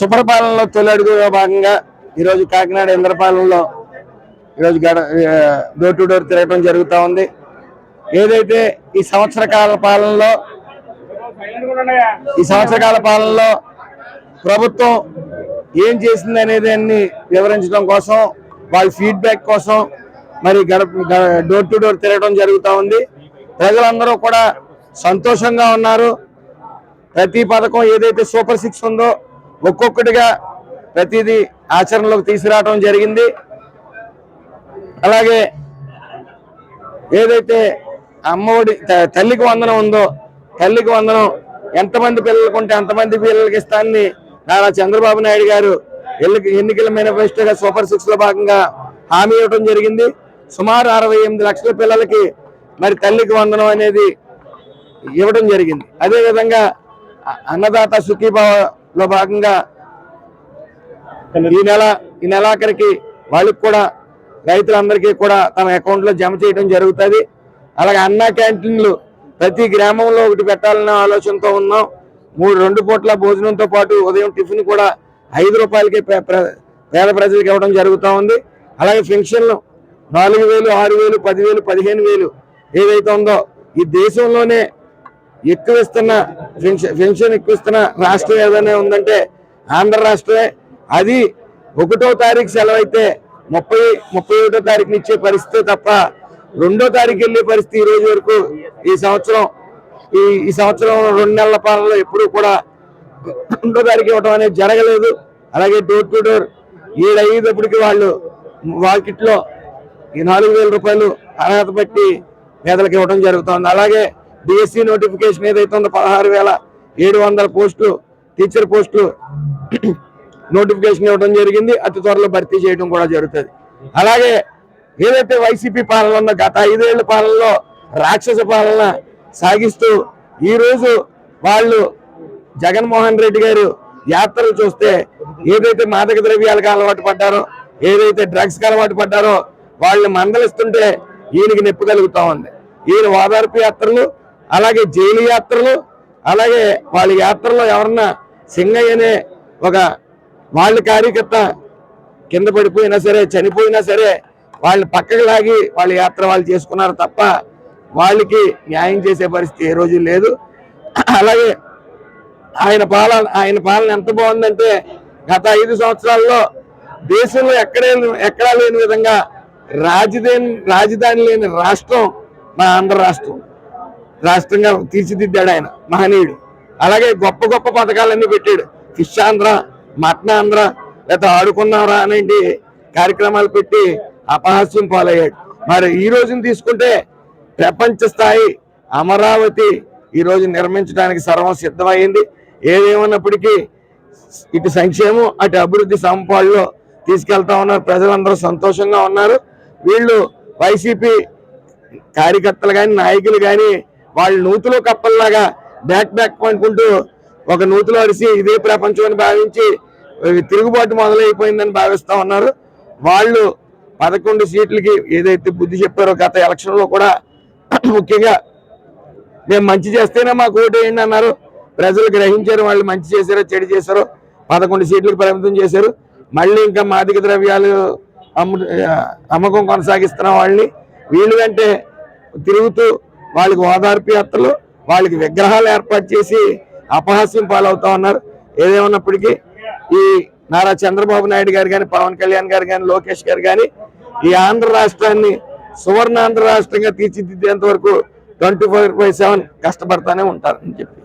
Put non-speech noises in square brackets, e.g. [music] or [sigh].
శుభ్రపాలనలో తొలి అడుగులో భాగంగా ఈరోజు కాకినాడ ఇంద్రపాలెంలో ఈరోజు గడ డోర్ టు డోర్ తిరగడం జరుగుతూ ఉంది. ఏదైతే ఈ సంవత్సర కాల పాలనలో ఈ సంవత్సర కాల పాలనలో ప్రభుత్వం ఏం చేసింది అనేది అన్ని వివరించడం కోసం వాళ్ళ ఫీడ్బ్యాక్ కోసం మరి గడప డోర్ టు డోర్ తిరగడం జరుగుతూ ఉంది. ప్రజలందరూ కూడా సంతోషంగా ఉన్నారు. ప్రతి పథకం ఏదైతే సూపర్ సిక్స్ ఉందో ఒక్కొక్కటిగా ప్రతిదీ ఆచరణలోకి తీసుకురావడం జరిగింది. అలాగే ఏదైతే అమ్మఒడి తల్లికి వందనం ఉందో తల్లికి వందనం ఎంతమంది పిల్లలకు ఉంటే అంతమంది పిల్లలకి ఇస్తానని నారా చంద్రబాబు నాయుడు గారు ఎల్లి- ఎన్నికల మేనిఫెస్టోగా సూపర్ సిక్స్లో భాగంగా హామీ ఇవ్వడం జరిగింది. సుమారు అరవై ఎనిమిది లక్షల పిల్లలకి మరి తల్లికి వందనం అనేది ఇవ్వడం జరిగింది. అదేవిధంగా అన్నదాత సుఖీభావ లో భాగంగా ఈ నెల ఈ నెలాఖరికి వాళ్ళకి కూడా రైతులందరికీ కూడా తమ అకౌంట్లో జమ చేయడం జరుగుతుంది. అలాగే అన్నా క్యాంటీన్లు ప్రతి గ్రామంలో ఒకటి పెట్టాలనే ఆలోచనతో ఉన్నాం. మూడు రెండు పూట్ల భోజనంతో పాటు ఉదయం టిఫిన్ కూడా ఐదు రూపాయలకి పే- ప్ర- పేద ప్రజలకు ఇవ్వడం జరుగుతూ ఉంది. అలాగే పెన్షన్లు నాలుగు వేలు ఆరు వేలు పదివేలు పదిహేను వేలు ఏదైతే ఉందో ఈ దేశంలోనే ఎక్కువ ఇస్తున్న పెన్షన్ ఎక్కువ ఇస్తున్న రాష్ట్రం ఏదైనా ఉందంటే ఆంధ్ర రాష్ట్రమే. అది ఒకటో తారీఖు సెలవు అయితే ముప్పై ముప్పై ఒకటో తారీఖున ఇచ్చే పరిస్థితి తప్ప రెండో తారీఖు వెళ్ళే పరిస్థితి ఈ రోజు వరకు ఈ సంవత్సరం ఈ ఈ సంవత్సరం రెండు నెలల పాలనలో ఎప్పుడూ కూడా రెండో తారీఖు ఇవ్వడం అనేది జరగలేదు. అలాగే డోర్ టు డోర్ ఏడయ్యేటప్పటికి వాళ్ళు వాకిట్లో ఈ నాలుగు వేల రూపాయలు అర్హత బట్టి పేదలకు ఇవ్వడం జరుగుతుంది. అలాగే డిఎస్సి నోటిఫికేషన్ ఏదైతే ఉందో పదహారు వేల ఏడు వందల పోస్టులు టీచర్ పోస్టులు నోటిఫికేషన్ ఇవ్వడం జరిగింది. అతి త్వరలో భర్తీ చేయడం కూడా జరుగుతుంది. అలాగే ఏదైతే వైసీపీ పాలన ఉందో గత ఐదేళ్ళ పాలనలో రాక్షస పాలన సాగిస్తూ ఈ రోజు వాళ్ళు జగన్మోహన్ రెడ్డి గారు యాత్రలు చూస్తే ఏదైతే మాదక ద్రవ్యాలకు అలవాటు పడ్డారో ఏదైతే డ్రగ్స్కి అలవాటు పడ్డారో వాళ్ళని మందలిస్తుంటే ఈయనకి నొప్పి కలుగుతా ఉంది. ఈయన ఓదార్పు యాత్రలు అలాగే జైలు యాత్రలు అలాగే వాళ్ళ యాత్రలో ఎవరన్నా సింగయ్య అనే ఒక వాళ్ళ కార్యకర్త కింద పడిపోయినా సరే చనిపోయినా సరే వాళ్ళని పక్కకు లాగి వాళ్ళ యాత్ర వాళ్ళు చేసుకున్నారు తప్ప వాళ్ళకి న్యాయం చేసే పరిస్థితి ఏ రోజు లేదు. అలాగే ఆయన పాలన ఆయన పాలన ఎంత బాగుందంటే గత ఐదు సంవత్సరాల్లో దేశంలో ఎక్కడే ఎక్కడా లేని విధంగా రాజధాని రాజధాని లేని రాష్ట్రం మా ఆంధ్ర రాష్ట్రం. రాష్ట్రంగా తీర్చిదిద్దాడు ఆయన మహనీయుడు. అలాగే గొప్ప గొప్ప పథకాలన్నీ పెట్టాడు. ఫిష్ ఆంధ్ర మటన్ లేదా ఆడుకున్నారా అనేటి కార్యక్రమాలు పెట్టి అపహాస్యం పాలయ్యాడు. మరి ఈ రోజుని తీసుకుంటే ప్రపంచ స్థాయి అమరావతి ఈ రోజు నిర్మించడానికి సర్వం సిద్ధమైంది ఏదేమన్నప్పటికీ ఇటు సంక్షేమం అటు అభివృద్ధి సంపాల్లో తీసుకెళ్తా ఉన్నారు. ప్రజలందరూ సంతోషంగా ఉన్నారు. వీళ్ళు వైసీపీ కార్యకర్తలు కానీ నాయకులు కానీ వాళ్ళు నూతులో కప్పల్లాగా బ్యాక్ బ్యాక్ అనుకుంటూ ఒక నూతులో అరిసి ఇదే ప్రపంచం అని భావించి తిరుగుబాటు మొదలైపోయిందని భావిస్తా ఉన్నారు. వాళ్ళు పదకొండు సీట్లకి ఏదైతే బుద్ధి చెప్పారో గత ఎలక్షన్లో కూడా [clears throat] ముఖ్యంగా మేము మంచి చేస్తేనే మాకు ఓటేయండి అన్నారు. ప్రజలు గ్రహించారు వాళ్ళు మంచి చేశారో చెడు చేశారో పదకొండు సీట్లకు పరిమితం చేశారు. మళ్ళీ ఇంకా మాదిక ద్రవ్యాలు అమ్ము అమ్మకం కొనసాగిస్తున్న వాళ్ళని వీళ్ళు కంటే తిరుగుతూ వాళ్ళకి ఓదార్పు యాత్రలు వాళ్ళకి విగ్రహాలు ఏర్పాటు చేసి అపహాస్యం పాలవుతా ఉన్నారు. ఏదేమన్నప్పటికీ ఈ నారా చంద్రబాబు నాయుడు గారు కానీ పవన్ కళ్యాణ్ గారు కానీ లోకేష్ గారు కానీ ఈ ఆంధ్ర రాష్ట్రాన్ని సువర్ణ ఆంధ్ర రాష్ట్రంగా తీర్చిదిద్దేంత వరకు ట్వంటీ ఫోర్ బై సెవెన్ కష్టపడతానే ఉంటారని చెప్పి